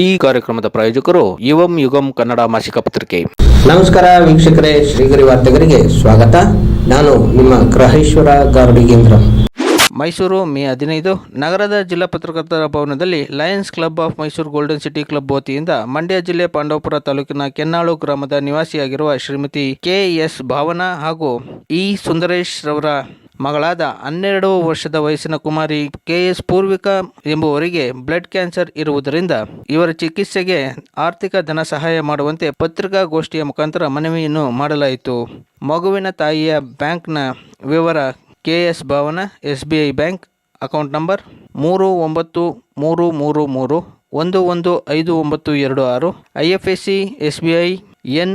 ಈ ಕಾರ್ಯಕ್ರಮದ ಪ್ರಾಯೋಜಕರು ಯುವಂ ಯುಗಂ ಕನ್ನಡ ಮಾಸಿಕ ಪತ್ರಿಕೆ. ನಮಸ್ಕಾರ ವೀಕ್ಷಕರೇ ಶ್ರೀಗರಿ ವಾರ್ತೆಗರಿಗೆ ಸ್ವಾಗತ. ನಾನು ನಿಮ್ಮ ಗ್ರಹೇಶ್ವರ ಗಾರ್ಡಿಗೇಂದ್ರ ಮೈಸೂರು ಮೇ ಹದಿನೈದು ನಗರದ ಜಿಲ್ಲಾ ಪತ್ರಕರ್ತರ ಭವನದಲ್ಲಿ Lions club of Mysuru golden city club ವತಿಯಿಂದ ಮಂಡ್ಯ ಜಿಲ್ಲೆ ಪಾಂಡವಪುರ ತಾಲೂಕಿನ ಕೆನ್ನಾಳು ಗ್ರಾಮದ ನಿವಾಸಿಯಾಗಿರುವ ಶ್ರೀಮತಿ ಕೆ ಎಸ್ ಭಾವನಾ ಹಾಗೂ ಇ ಸುಂದರೇಶ್ ರವರ ಮಗಳಾದ ಹನ್ನೆರಡು ವರ್ಷದ ವಯಸ್ಸಿನ ಕುಮಾರಿ ಕೆ ಎಸ್ ಪೂರ್ವಿಕಾ ಎಂಬುವರಿಗೆ ಬ್ಲಡ್ ಕ್ಯಾನ್ಸರ್ ಇರುವುದರಿಂದ ಇವರ ಚಿಕಿತ್ಸೆಗೆ ಆರ್ಥಿಕ ಧನ ಸಹಾಯ ಮಾಡುವಂತೆ ಪತ್ರಿಕಾಗೋಷ್ಠಿಯ ಮುಖಾಂತರ ಮನವಿಯನ್ನು ಮಾಡಲಾಯಿತು. ಮಗುವಿನ ತಾಯಿಯ ಬ್ಯಾಂಕ್ನ ವಿವರ K S Bhavana S B I bank account number ಮೂರು ಒಂಬತ್ತು ಮೂರು ಮೂರು ಮೂರು ಒಂದು ಒಂದು ಐದು ಒಂಬತ್ತು ಎರಡು ಆರು, I F S C, S B I, N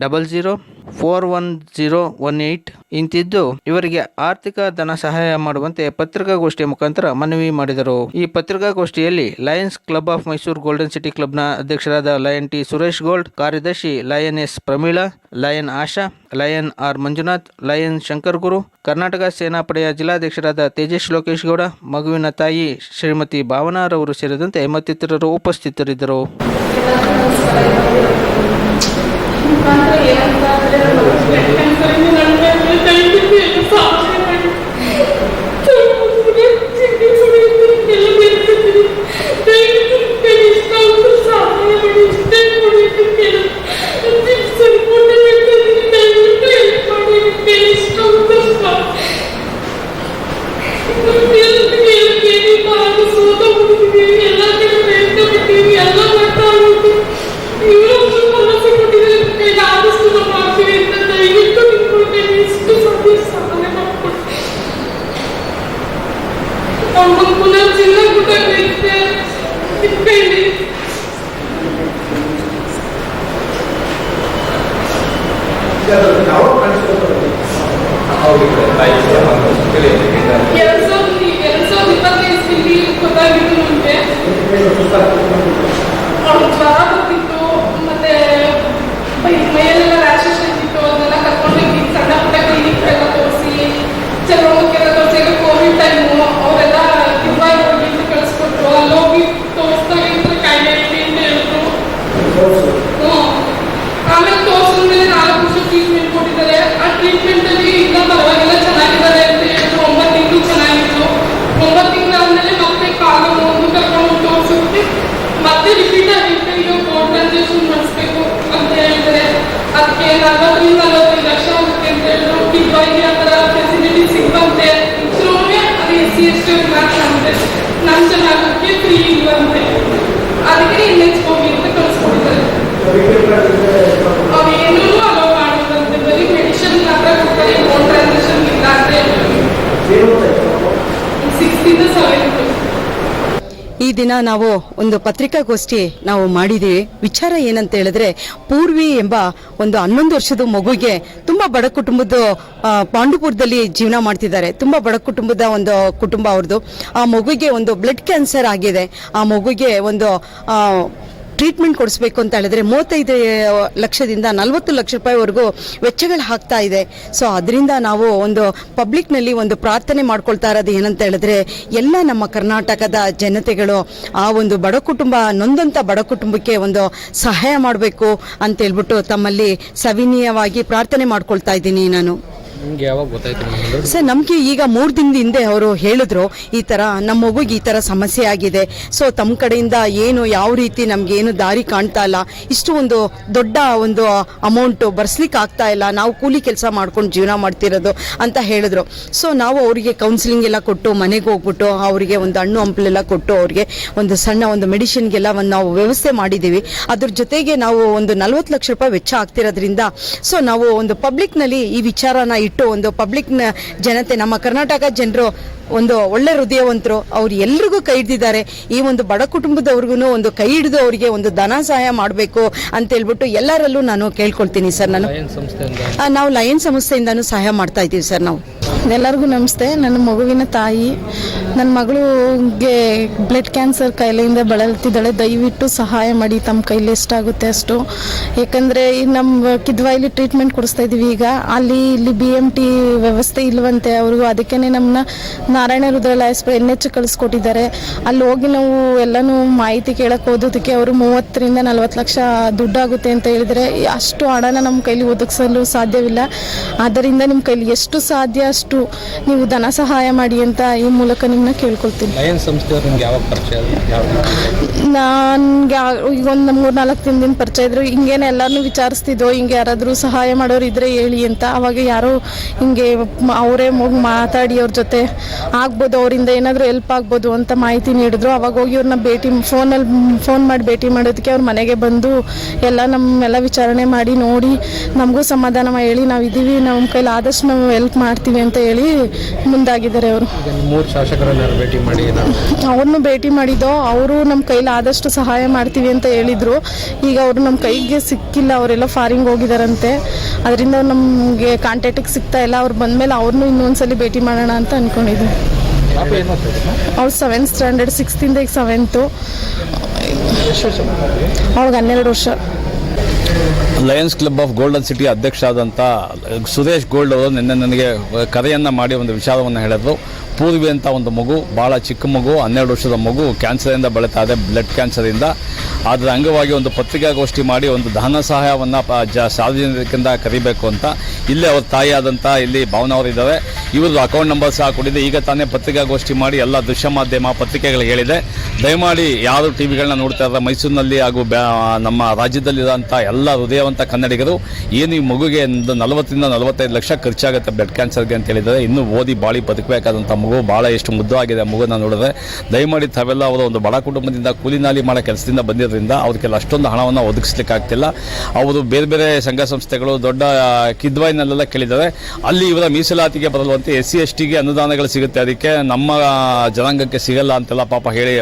double zero four one zero one eight ಇಂತಿದ್ದು ಇವರಿಗೆ ಆರ್ಥಿಕ ಧನ ಸಹಾಯ ಮಾಡುವಂತೆ ಪತ್ರಿಕಾಗೋಷ್ಠಿಯ ಮುಖಾಂತರ ಮನವಿ ಮಾಡಿದರು. ಈ ಪತ್ರಿಕಾಗೋಷ್ಠಿಯಲ್ಲಿ lions club of Mysuru golden city ಕ್ಲಬ್ನ ಅಧ್ಯಕ್ಷರಾದ ಲಯನ್ ಟಿ ಸುರೇಶ್ ಗೋಲ್ಡ್, ಕಾರ್ಯದರ್ಶಿ lion S Pramila, lion Asha, lion R Manjunath, lion Shankar Guru, Karnataka ಸೇನಾಪಡೆಯ ಜಿಲ್ಲಾಧ್ಯಕ್ಷರಾದ ತೇಜಸ್ ಲೋಕೇಶ್ ಗೌಡ, ಮಗುವಿನ ತಾಯಿ ಶ್ರೀಮತಿ ಭಾವನಾರವರು ಸೇರಿದಂತೆ ಮತ್ತಿತರರು ಉಪಸ್ಥಿತರಿದ್ದರು. ಮುಖಾಂತರ ಏನಂತ ಅಂದ್ರೆ ಬ್ಲಡ್ ಕ್ಯಾನ್ಸರ್ ಇಂದ ನನಗೆ ದಯವಿಟ್ಟು ಎಲ್ಲ ಸಹಾಯ ಮಾಡಿ ಎಲ್ಲ ಬೇಡ್ತಿದ್ದೀನಿ ದಯವಿಟ್ಟು ಕೈ ಇಷ್ಟ ಆದ್ರೂ ಸಹಾಯ ಮಾಡಿ ಇಷ್ಟೇ ಕೊಡಿ ಅಂತ ಕೇಳೋದು ಸಂಪೂರ್ಣ ಬೇಡ್ತಿದ್ದೀನಿ ದಯವಿಟ್ಟು ಹೆಲ್ಪ್ ಮಾಡಿ ಕೈ ಇಷ್ಟ ಆಗುತ್ತೆ ಸೋತ ಬಿಟ್ಟಿದ್ದೀವಿ ಎಲ್ಲ ಕಡೆ ಪ್ರಯತ್ನ ಬಿಟ್ಟಿದ್ದೀವಿ ಎಲ್ಲ ಮಾಡ್ತಾ ಹೋಗ್ತೀವಿ ಇವರು ಒಂದು ಭರವಸೆ ಕೊಟ್ಟಿದ್ದಾರೆ ಕೈಲಿ ಆದಷ್ಟು ನಾವು ಮಾಡ್ತೀವಿ ಅಂತ ದಯವಿಟ್ಟು ನಿಮ್ಮ ಕೈಲಿ ಎಷ್ಟು ಸಾಧ್ಯ ಸಹಾಯ ಮಾಡ್ಕೊಡಿ ಅವ್ರ ಪುನರ್ಜೀವನ ಗೊತ್ತಾಗೈತೆ ನಿಮ್ಮ ಕೈಲಿ ಎರಡ್ ಸಾವಿರದ ಎರಡ್ ಸಾವಿರದ ಇಪ್ಪತ್ತೈದರಲ್ಲಿ ಗೊತ್ತಾಗಿತ್ತು ನಮಗೆ ಅವ್ಳು ಜ್ವರ ಮತ್ತೆ ಮೈ- ಮೈಯಲ್ಲೆಲ್ಲ ರ್ಯಾಷಸ್ ಇರ್ತಿತ್ತು ಅದನ್ನೆಲ್ಲ ಕರ್ಕೊಂಡೋಗಿ ಸಣ್ಣ ಪುಟ್ಟ ಕ್ಲಿನಿಕ್ ಎಲ್ಲ ತೋರಿಸಿ ಚರ್ಮಕ್ಕೆಲ್ಲ ತೋರಿಸಿ ಈಗ ಕೋವಿಡ್ ಟೈಮು ಅವರೆಲ್ಲ ದುಬೈ ಹೋಗಿ ಅಂತ ಕಳಿಸ್ಕೊಟ್ರು ಅಲ್ಲಿ ಹೋಗಿ ತೋರಿಸ್ದಾಗ ಇಂಥ ಕಾಯಿಲೆ ಐತಿ ಅಂತ ಹೇಳಿದ್ರು ಹ್ಞೂ ಆಮೇಲೆ ತೋರಿಸಿದ್ಮೇಲೆ ನಾಲ್ಕು ವರ್ಷ ಟ್ರೀಟ್ಮೆಂಟ್ ಕೊಟ್ಟಿದ್ದಾರೆ ಆ ಟ್ರೀಟ್ಮೆಂಟ್ ಅಲ್ಲಿ ಇಲ್ಲ ಪರವಾಗಿಲ್ಲ ಚೆನ್ನಾಗಿದ್ದಾರೆ ಅಂತ ಹೇಳಿದ್ರು ಒಂಬತ್ತು ತಿಂಗಳು ಚೆನ್ನಾಗಿತ್ತು ಒಂಬತ್ತು ತಿಂಗಳಾದ್ಮೇಲೆ ಮತ್ತೆ ಕಾಲು ನೋವು ಕರ್ಕೊಂಡು ತೋರಿಸಿದ್ವಿ ಮತ್ತೆ ರಿಪೀಟ್ ಆಗಿತ್ತು ಈಗ ಬೋರ್ಡ್ ಟ್ರಾನ್ಸಾಕ್ಷನ್ ಮಾಡಿಸ್ಬೇಕು ಅಂತ ಹೇಳಿದ್ದಾರೆ ಅದಕ್ಕೆ ನಲವತ್ತರಿಂದ ನಲವತ್ತೈದು ಲಕ್ಷ ಆಗುತ್ತೆ ಅಂತ ಹೇಳಿದ್ರು ಡಿವೈಗೆ ಆ ಥರ ಫೆಸಿಲಿಟಿ ಸಿಗ್ಬಂತೆ ಇದ್ರೂಗೆ ಅದು ಎಸ್ ಸಿ ಎಸ್ ಟಿ ಮಾತ್ರ ಅಂತೆ ನಮ್ಮ ಚೆನ್ನಾಗೋಕ್ಕೆ ಫ್ರೀ ಇಲ್ವಂತೆ ಅದಕ್ಕೆ ಇನ್ನೆಚ್ ಹೋಗಿ ಅಂತ ಕಳಿಸ್ಕೊಡ್ತಾರೆ ಅವೇನೂ ಅಲೋ ಮಾಡೋದಂತೆ ಬರೀ ಮೆಡಿಸಿನ್ ಮಾತ್ರ ಕೊಡ್ತಾರೆ ಬೋರ್ಡ್ ಟ್ರಾನ್ಸಾಕ್ಷನ್ ಇಲ್ಲ ಅಂತ ಸಿಕ್ಸ್ತಿಂದ ಸೆವೆಂತ್ ಈ ದಿನ ನಾವು ಒಂದು ಪತ್ರಿಕಾಗೋಷ್ಠಿ ನಾವು ಮಾಡಿದ್ದೀವಿ ವಿಚಾರ ಏನಂತ ಹೇಳಿದ್ರೆ, ಪೂರ್ವಿ ಎಂಬ ಒಂದು ಹನ್ನೊಂದು ವರ್ಷದ ಮಗುಗೆ ತುಂಬ ಬಡ ಕುಟುಂಬದ ಪಾಂಡುಪುರದಲ್ಲಿ ಜೀವನ ಮಾಡ್ತಿದ್ದಾರೆ. ತುಂಬ ಬಡ ಕುಟುಂಬದ ಒಂದು ಕುಟುಂಬ ಅವ್ರದ್ದು. ಆ ಮಗುಗೆ ಒಂದು ಬ್ಲಡ್ ಕ್ಯಾನ್ಸರ್ ಆಗಿದೆ. ಆ ಮಗುಗೆ ಒಂದು ಟ್ರೀಟ್ಮೆಂಟ್ ಕೊಡಿಸ್ಬೇಕು ಅಂತ ಹೇಳಿದ್ರೆ ಮೂವತ್ತೈದು ಲಕ್ಷದಿಂದ ನಲವತ್ತು ಲಕ್ಷ ರೂಪಾಯಿವರೆಗೂ ವೆಚ್ಚಗಳು ಹಾಕ್ತಾ ಇದೆ. ಸೊ ಅದರಿಂದ ನಾವು ಒಂದು ಪಬ್ಲಿಕ್ನಲ್ಲಿ ಒಂದು ಪ್ರಾರ್ಥನೆ ಮಾಡ್ಕೊಳ್ತಾ ಇರೋದು ಏನಂತ ಹೇಳಿದ್ರೆ, ಎಲ್ಲ ನಮ್ಮ ಕರ್ನಾಟಕದ ಜನತೆಗಳು ಆ ಒಂದು ಬಡ ಕುಟುಂಬ, ನೊಂದಂಥ ಬಡ ಕುಟುಂಬಕ್ಕೆ ಒಂದು ಸಹಾಯ ಮಾಡಬೇಕು ಅಂತ ಹೇಳ್ಬಿಟ್ಟು ತಮ್ಮಲ್ಲಿ ಸವಿನೀಯವಾಗಿ ಪ್ರಾರ್ಥನೆ ಮಾಡ್ಕೊಳ್ತಾ ಇದ್ದೀನಿ ನಾನು. ಸರ್, ನಮಗೆ ಈಗ ಮೂರು ದಿನದ ಹಿಂದೆ ಅವರು ಹೇಳಿದ್ರು, ಈ ತರ ನಮ್ಮ ಮಗುಗೆ ಈ ತರ ಸಮಸ್ಯೆ ಆಗಿದೆ. ಸೊ ತಮ್ಮ ಕಡೆಯಿಂದ ಏನು, ಯಾವ ರೀತಿ ನಮ್ಗೆ ಏನು ದಾರಿ ಕಾಣ್ತಾ ಇಲ್ಲ, ಇಷ್ಟು ಒಂದು ದೊಡ್ಡ ಒಂದು ಅಮೌಂಟ್ ಬರ್ಸ್ಲಿಕ್ಕೆ ಆಗ್ತಾ ಇಲ್ಲ, ನಾವು ಕೂಲಿ ಕೆಲಸ ಮಾಡ್ಕೊಂಡು ಜೀವನ ಮಾಡ್ತಿರೋದು ಅಂತ ಹೇಳಿದ್ರು. ಸೊ ನಾವು ಅವರಿಗೆ ಕೌನ್ಸಿಲಿಂಗ್ ಎಲ್ಲ ಕೊಟ್ಟು, ಮನೆಗೆ ಹೋಗ್ಬಿಟ್ಟು, ಅವರಿಗೆ ಒಂದು ಹಣ್ಣು ಹಂಪಲೆಲ್ಲ ಕೊಟ್ಟು, ಅವ್ರಿಗೆ ಒಂದು ಸಣ್ಣ ಒಂದು ಮೆಡಿಸಿನ್ಗೆಲ್ಲ ಒಂದು ನಾವು ವ್ಯವಸ್ಥೆ ಮಾಡಿದ್ದೀವಿ ಅದ್ರ ಜೊತೆಗೆ ನಾವು ಒಂದು ನಲ್ವತ್ತು ಲಕ್ಷ ರೂಪಾಯಿ ವೆಚ್ಚ ಆಗ್ತಿರೋದ್ರಿಂದ ಸೊ ನಾವು ಒಂದು ಪಬ್ಲಿಕ್ನಲ್ಲಿ ಈ ವಿಚಾರನ ಇಟ್ಟು ಒಂದು ಪಬ್ಲಿಕ್ ಜನತೆ ನಮ್ಮ ಕರ್ನಾಟಕ ಜನರು ಒಂದು ಒಳ್ಳೆ ಹೃದಯವಂತರು. ಅವ್ರು ಎಲ್ರಿಗೂ ಕೈ ಹಿಡಿದಿದ್ದಾರೆ. ಈ ಒಂದು ಬಡ ಕುಟುಂಬದವ್ರಿಗೂ ಒಂದು ಕೈ ಹಿಡಿದು ಅವರಿಗೆ ಒಂದು ಧನ ಸಹಾಯ ಮಾಡಬೇಕು ಅಂತ ಹೇಳ್ಬಿಟ್ಟು ಎಲ್ಲರಲ್ಲೂ ನಾನು ಕೇಳ್ಕೊಳ್ತೀನಿ ಸರ್ ನಾನು. ಲಯನ್ ಸಂಸ್ಥೆಯಿಂದ. ನಾವು ಲಯನ್ ಸಂಸ್ಥೆಯಿಂದನೂ ಸಹಾಯ ಮಾಡ್ತಾ ಇದ್ದೀವಿ ಸರ್ ನಾವು. ಎಲ್ಲರಿಗೂ ನಮಸ್ತೆ. ನನ್ನ ಮಗುವಿನ ತಾಯಿ ನನ್ನ ಮಗಳಿಗೆ ಬ್ಲಡ್ ಕ್ಯಾನ್ಸರ್ ಕಾಯಿಲೆಯಿಂದ ಬಳಲ್ತಿದ್ದಾಳೆ ದಯವಿಟ್ಟು ಸಹಾಯ ಮಾಡಿ ತಮ್ಮ ಕೈಲಿ ಎಷ್ಟಾಗುತ್ತೆ ಅಷ್ಟು. ಏಕೆಂದರೆ ನಮ್ಮ ಕಿದ್ವಾಯಲ್ಲಿ ಟ್ರೀಟ್ಮೆಂಟ್ ಕೊಡಿಸ್ತಾ ಇದ್ದೀವಿ ಈಗ. ಅಲ್ಲಿ ಇಲ್ಲಿ ಬಿ ಎಂ ಟಿ ವ್ಯವಸ್ಥೆ ಇಲ್ವಂತೆ ಅವ್ರಿಗೂ ಅದಕ್ಕೇ ನಮ್ಮನ್ನ ನಾರಾಯಣ ರುದ್ರಾಲಯ ಎನ್ ಎಚ್ ಕಳಿಸ್ಕೊಟ್ಟಿದ್ದಾರೆ. ಅಲ್ಲಿ ಹೋಗಿ ನಾವು ಎಲ್ಲನೂ ಮಾಹಿತಿ ಕೇಳಕ್ಕೆ ಓದೋದಕ್ಕೆ ಅವರು ಮೂವತ್ತರಿಂದ ನಲ್ವತ್ತು ಲಕ್ಷ ದುಡ್ಡಾಗುತ್ತೆ ಅಂತ ಹೇಳಿದರೆ ಅಷ್ಟು ಹಣನ ನಮ್ಮ ಕೈಲಿ ಒದಗಿಸಲು ಸಾಧ್ಯವಿಲ್ಲ. ಆದ್ದರಿಂದ ನಿಮ್ಮ ಕೈಲಿ ಎಷ್ಟು ಸಾಧ್ಯ ಅಷ್ಟು ನೀವು ಧನ ಸಹಾಯ ಮಾಡಿ ಅಂತ ಈ ಮೂಲಕ ನಿಮ್ಮನ್ನ ಕೇಳ್ಕೊಳ್ತೀನಿ. ನನ್ಗೆ ಈಗ ಒಂದು ಮೂರು ನಾಲ್ಕು ದಿನದಿಂದ ಪರಿಚಯ ಇದ್ರು. ಹಿಂಗೇನೆ ಎಲ್ಲರನ್ನೂ ವಿಚಾರಿಸ್ತಿದ್ದೋ ಹಿಂಗೆ ಯಾರಾದರೂ ಸಹಾಯ ಮಾಡೋರು ಇದ್ರೆ ಹೇಳಿ ಅಂತ. ಅವಾಗ ಯಾರೋ ಹಿಂಗೆ ಅವರೇ ಹೋಗಿ ಮಾತಾಡಿ ಅವ್ರ ಜೊತೆ ಆಗ್ಬೋದು ಅವರಿಂದ ಏನಾದರೂ ಹೆಲ್ಪ್ ಆಗ್ಬೋದು ಅಂತ ಮಾಹಿತಿ ನೀಡಿದ್ರು. ಅವಾಗ ಹೋಗಿ ಅವ್ರನ್ನ ಭೇಟಿ ಫೋನಲ್ಲಿ ಫೋನ್ ಮಾಡಿ ಭೇಟಿ ಮಾಡೋದಕ್ಕೆ ಅವ್ರ ಮನೆಗೆ ಬಂದು ಎಲ್ಲ ನಮ್ಮೆಲ್ಲ ವಿಚಾರಣೆ ಮಾಡಿ ನೋಡಿ ನಮಗೂ ಸಮಾಧಾನ ಹೇಳಿ ನಾವು ಇದ್ದೀವಿ ನಮ್ಮ ಕೈಲಿ ಆದಷ್ಟು ನಾವು ಹೆಲ್ಪ್ ಮಾಡ್ತೀವಿ ಅಂತ ಹೇಳಿ ಮುಂದಾಗಿದ್ದಾರೆ ಅವರು. ಮೂರು ಶಾಸಕರನ್ನ ಭೇಟಿ ಮಾಡಿ ಅವ್ರನ್ನೂ ಭೇಟಿ ಮಾಡಿದ್ದೋ ಅವರು ನಮ್ಮ ಕೈಲಿ ಆದಷ್ಟು ಸಹಾಯ ಮಾಡ್ತೀವಿ ಅಂತ ಹೇಳಿದರು. ಈಗ ಅವರು ನಮ್ಮ ಕೈಗೆ ಸಿಕ್ಕಿಲ್ಲ ಅವರೆಲ್ಲ ಫಾರಿಂಗ್ ಹೋಗಿದಾರಂತೆ. ಅದರಿಂದ ನಮಗೆ ಕಾಂಟ್ಯಾಕ್ಟಿಗೆ ಸಿಗ್ತಾ ಇಲ್ಲ. ಅವ್ರು ಬಂದಮೇಲೆ ಅವ್ರನ್ನೂ ಇನ್ನೊಂದ್ಸಲಿ ಭೇಟಿ ಮಾಡೋಣ ಅಂತ ಅಂದ್ಕೊಂಡಿದ್ವಿ? ಅವ್ಳು ಸೆವೆಂತ್ ಸ್ಟ್ಯಾಂಡರ್ಡ್ ಸಿಕ್ಸ್ತಿಂದ ಈಗ ಸೆವೆಂತು ಅವಳಿಗೆ ಹನ್ನೆರಡು ವರ್ಷ. Lions club of golden city ಅಧ್ಯಕ್ಷ ಆದಂಥ ಸುರೇಶ್ ಗೋಲ್ಡ್ ಅವರು ನಿನ್ನೆ ನನಗೆ ಕರೆಯನ್ನು ಮಾಡಿ ಒಂದು ವಿಷಾದವನ್ನು ಹೇಳಿದ್ರು. ಪೂರ್ವಿ ಅಂತ ಒಂದು ಮಗು ಭಾಳ ಚಿಕ್ಕ ಮಗು, ಹನ್ನೆರಡು ವರ್ಷದ ಮಗು ಕ್ಯಾನ್ಸರಿಂದ ಬಳತಾ ಇದೆ ಬ್ಲಡ್ ಕ್ಯಾನ್ಸರಿಂದ ಅದರ ಅಂಗವಾಗಿ ಒಂದು ಪತ್ರಿಕಾಗೋಷ್ಠಿ ಮಾಡಿ ಒಂದು ಧನ ಸಹಾಯವನ್ನು ಜ, ಸಾರ್ವಜನಿಕರಿಂದ ಕರಿಬೇಕು ಅಂತ. ಇಲ್ಲೇ ಅವ್ರ ತಾಯಿಯಾದಂಥ ಇಲ್ಲಿ ಭಾವನ ಅವರಿದ್ದಾರೆ ಇವರು ಅಕೌಂಟ್ ನಂಬರ್ ಸಹ ಕೊಟ್ಟಿದೆ. ಈಗ ತಾನೇ ಪತ್ರಿಕಾಗೋಷ್ಠಿ ಮಾಡಿ ಎಲ್ಲ ದೃಶ್ಯ ಮಾಧ್ಯಮ ಪತ್ರಿಕೆಗಳಿಗೆ ಹೇಳಿದೆ. ದಯಮಾಡಿ ಯಾರು ಟಿ ವಿಗಳನ್ನ ನೋಡ್ತಾ ಇದ್ದಾರೆ ಮೈಸೂರಿನಲ್ಲಿ ಹಾಗೂ ನಮ್ಮ ರಾಜ್ಯದಲ್ಲಿರೋಂಥ ಎಲ್ಲ ಹೃದಯವಂತ ಕನ್ನಡಿಗರು, ಏನು ಈ ಮಗುಗೆ ಒಂದು ನಲವತ್ತರಿಂದ ನಲವತ್ತೈದು ಲಕ್ಷ ಖರ್ಚಾಗುತ್ತೆ ಬ್ಲಡ್ ಕ್ಯಾನ್ಸರ್ಗೆ ಅಂತ ಹೇಳಿದರೆ, ಇನ್ನೂ ಓದಿ ಬಾಳಿ ಬದುಕಬೇಕಾದಂಥ ಮಗು ಭಾಳ ಎಷ್ಟು ಮುದ್ದು ಆಗಿದೆ ಆ ಮಗುನ ನೋಡಿದ್ರೆ, ದಯಮಾಡಿ ತಾವೆಲ್ಲ ಅವರು ಒಂದು ಬಡ ಕುಟುಂಬದಿಂದ ಕೂಲಿ ನಾಲಿ ಮಾಡೋ ಕೆಲಸದಿಂದ ಬಂದಿರೋದ್ರಿಂದ ಅವ್ರಿಗೆಲ್ಲ ಅಷ್ಟೊಂದು ಹಣವನ್ನು ಒದಗಿಸ್ಲಿಕ್ಕಾಗ್ತಿಲ್ಲ. ಅವರು ಬೇರೆ ಬೇರೆ ಸಂಘ ಸಂಸ್ಥೆಗಳು ದೊಡ್ಡ ಕಿದ್ವಾಯಿನಲ್ಲೆಲ್ಲ ಕೇಳಿದ್ದಾರೆ, ಅಲ್ಲಿ ಇವರ ಮೀಸಲಾತಿಗೆ ಬದಲುವಂತೆ ಎಸ್ ಸಿ, ಎಸ್ ಟಿಗೆ ಅನುದಾನಗಳು ಸಿಗುತ್ತೆ, ಅದಕ್ಕೆ ನಮ್ಮ ಜನಾಂಗಕ್ಕೆ ಸಿಗಲ್ಲ ಅಂತೆಲ್ಲ ಪಾಪ ಹೇಳಿ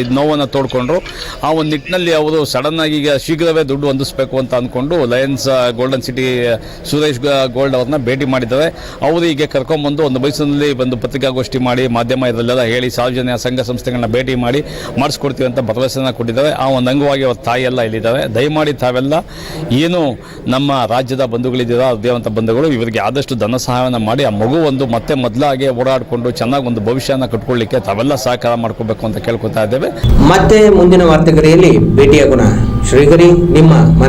ಇದು ನೋವನ್ನು ತೋಡ್ಕೊಂಡ್ರು. ಆ ಒಂದು ನಿಟ್ಟಿನಲ್ಲಿ ಅವರು ಸಡನ್ ಆಗಿ ಈಗ ಶೀಘ್ರವೇ ದುಡ್ಡು ಹೊಂದಿಸ್ಬೇಕು ಅಂತ ಅಂದ್ಕೊಂಡು lions golden city, Suresh gold ಅವ್ರನ್ನ ಭೇಟಿ ಮಾಡಿದ್ದಾರೆ. ಅವರು ಈಗ ಕರ್ಕೊಂಡ್ಬಂದು ಒಂದು ಮೈಸೂರಿನಲ್ಲಿ ಬಂದು ಪತ್ರಿಕಾಗೋಷ್ಠಿ ಮಾಡಿ, ಮಾಧ್ಯಮ ಇದರಲ್ಲೆಲ್ಲ ಹೇಳಿ, ಸಾರ್ವಜನಿಕ ಸಂಘ ಸಂಸ್ಥೆಗಳನ್ನ ಭೇಟಿ ಮಾಡಿ ಮಾಡಿಸ್ಕೊಡ್ತೀವಿ ಅಂತ ಭರವಸೆನ ಕೊಟ್ಟಿದ್ದಾರೆ. ಆ ಒಂದು ಅಂಗವಾಗಿ ಅವ್ರ ತಾಯಿಯೆಲ್ಲ ಇಲ್ಲಿದ್ದಾರೆ. ದಯಮಾಡಿ ತಾವೆಲ್ಲ ಏನು ನಮ್ಮ ರಾಜ್ಯದ ಬಂಧುಗಳಿದ್ದೀರೋ ಅದೇವಂತ ಬಂಧುಗಳು, ಇವರಿಗೆ ಆದಷ್ಟು ಧನ ಸಹಾಯವನ್ನು ಮಾಡಿ, ಆ ಮಗು ಒಂದು ಮತ್ತೆ ಮೊದಲಾಗೆ ಓಡಾಡಿಕೊಂಡು ಚೆನ್ನಾಗಿ ಒಂದು ಭವಿಷ್ಯನ ಕಟ್ಕೊಳ್ಳಿಕ್ಕೆ ತಾವೆಲ್ಲ ಸಹಕಾರ ಮಾಡ್ಕೋಬೇಕು ಅಂತ ಕೇಳ್ಕೊತಾ ಇದ್ದೇವೆ. ಮತ್ತೆ ಮುಂದಿನ ವಾರ್ತೆಗರಿಯಲ್ಲಿ ಭೇಟಿಯಾಗೋಣ. ಶ್ರೀಗರಿ ನಿಮ್ಮ